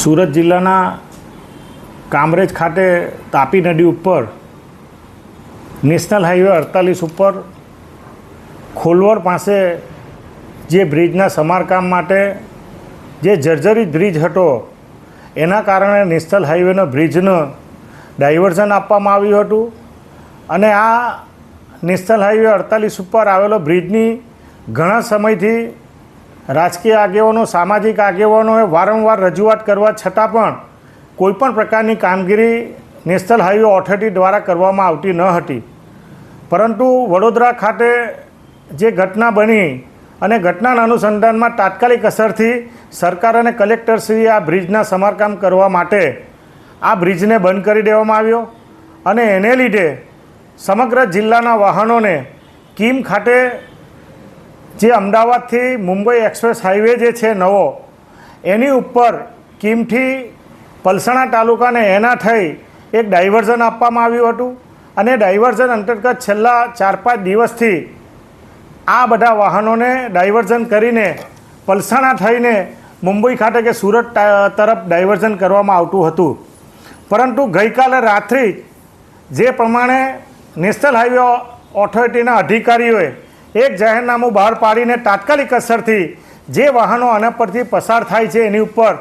સુરત જિલ્લાના કામરેજ ખાતે તાપી નદી ઉપર, નેશનલ હાઈવે અડતાલીસ ઉપર ખોલવર પાસે જે બ્રિજના સમારકામ માટે જે જર્જરિત બ્રિજ હતો, એના કારણે નેશનલ હાઈવેનો બ્રિજનો ડાયવર્ઝન આપવામાં આવ્યું હતું અને આ નેશનલ હાઈવે અડતાલીસ ઉપર આવેલો બ્રિજની ઘણા સમયથી રાજકીય આગેવાનો, સામાજિક આગેવાનોએ વારંવાર રજૂઆત કરવા છતાં પણ કોઈપણ પ્રકારની કામગીરી નેશનલ હાઈવે ઓથોરિટી દ્વારા કરવામાં આવતી ન હતી. પરંતુ વડોદરા ખાતે જે ઘટના બની અને ઘટનાના અનુસંધાનમાં તાત્કાલિક અસરથી સરકાર અને કલેક્ટરશ્રીએ આ બ્રિજના સમારકામ કરવા માટે આ બ્રિજને બંધ કરી દેવામાં આવ્યો અને એને લીધે સમગ્ર જિલ્લાના વાહનોને કીમ ખાતે જે અમદાવાદથી મુંબઈ એક્સપ્રેસ હાઈવે જે છે નવો, એની ઉપર કિમથી પલસાણા તાલુકાને એના થઈ એક ડાયવર્ઝન આપવામાં આવ્યું હતું અને ડાયવર્ઝન અંતર્ગત છેલ્લા ચાર પાંચ દિવસથી આ બધા વાહનોને ડાયવર્ઝન કરીને પલસાણા થઈને મુંબઈ ખાતે કે સુરત તરફ ડાયવર્ઝન કરવામાં આવતું હતું. પરંતુ ગઈકાલે રાત્રિ જે પ્રમાણે નેશનલ હાઈવે ઓથોરિટીના અધિકારીઓએ એક જાહેરનામું બહાર પાડીને તાત્કાલિક અસરથી જે વાહનો આના પરથી પસાર થાય છે એની ઉપર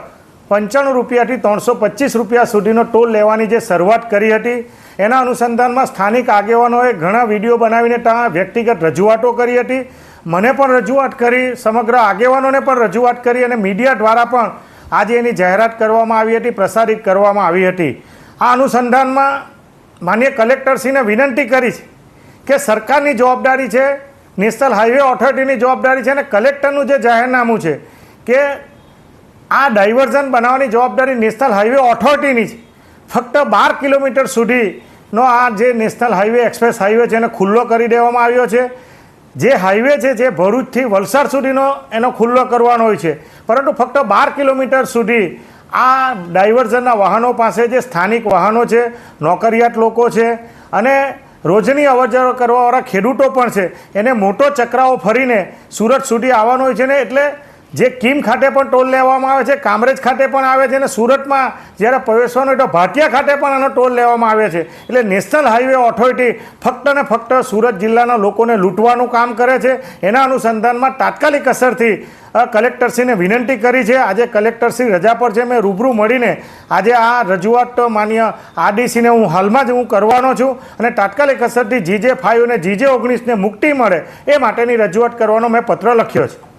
પંચાણું રૂપિયાથી ત્રણસો પચીસ રૂપિયા સુધીનો ટોલ લેવાની જે શરૂઆત કરી હતી, એના અનુસંધાનમાં સ્થાનિક આગેવાનોએ ઘણા વીડિયો બનાવીને ત્યાં વ્યક્તિગત રજૂઆતો કરી હતી. મને પણ રજૂઆત કરી, સમગ્ર આગેવાનોને પણ રજૂઆત કરી અને મીડિયા દ્વારા પણ આજે એની જાહેરાત કરવામાં આવી હતી, પ્રસારિત કરવામાં આવી હતી. આ અનુસંધાનમાં માન્ય કલેક્ટરશ્રીને વિનંતી કરી છે કે સરકારની જવાબદારી છે નેશનલ હાઈવે ઓથોરિટીની જવાબદારી છે અને કલેક્ટરનું જે જાહેરનામું છે કે આ ડાયવર્ઝન બનાવવાની જવાબદારી નેશનલ હાઈવે ઓથોરિટીની છે. ફક્ત બાર કિલોમીટર સુધીનો આ જે નેશનલ હાઈવે, એક્સપ્રેસ હાઈવે છે એને ખુલ્લો કરી દેવામાં આવ્યો છે. જે હાઈવે છે જે ભરૂચથી વલસાડ સુધીનો એનો ખુલ્લો કરવાનો હોય છે. પરંતુ ફક્ત બાર કિલોમીટર સુધી આ ડાયવર્ઝનના વાહનો પાસે જે સ્થાનિક વાહનો છે, નોકરિયાત લોકો છે અને રોજની અવરજવર કરવાવાળા ખેડૂતો પણ છે. એને મોટો ચક્રાઓ ફરીને સુરત સુધી આવવાનો હોય છે ને, એટલે જે કિમ ખાતે પણ ટોલ લેવામાં આવે છે, કામરેજ ખાતે પણ આવે છે અને સુરતમાં જ્યારે પ્રવેશવાનો હોય તો ભાટિયા ખાતે પણ આનો ટોલ લેવામાં આવે છે. એટલે નેશનલ હાઈવે ઓથોરિટી ફક્ત ને ફક્ત સુરત જિલ્લાના લોકોને લૂંટવાનું કામ કરે છે. એના અનુસંધાનમાં તાત્કાલિક અસરથી કલેક્ટરશ્રીને વિનંતી કરી છે. આજે કલેક્ટરશ્રી રજા પર છે. મેં રૂબરૂ મળીને આજે આ રજૂઆત માન્ય આરડીસીને હું હાલમાં જ હું કરવાનો છું અને તાત્કાલિક અસરથી જીજે ફાઈવ અને જીજે ઓગણીસને મુક્તિ મળે એ માટેની રજૂઆત કરવાનો મેં પત્ર લખ્યો છે.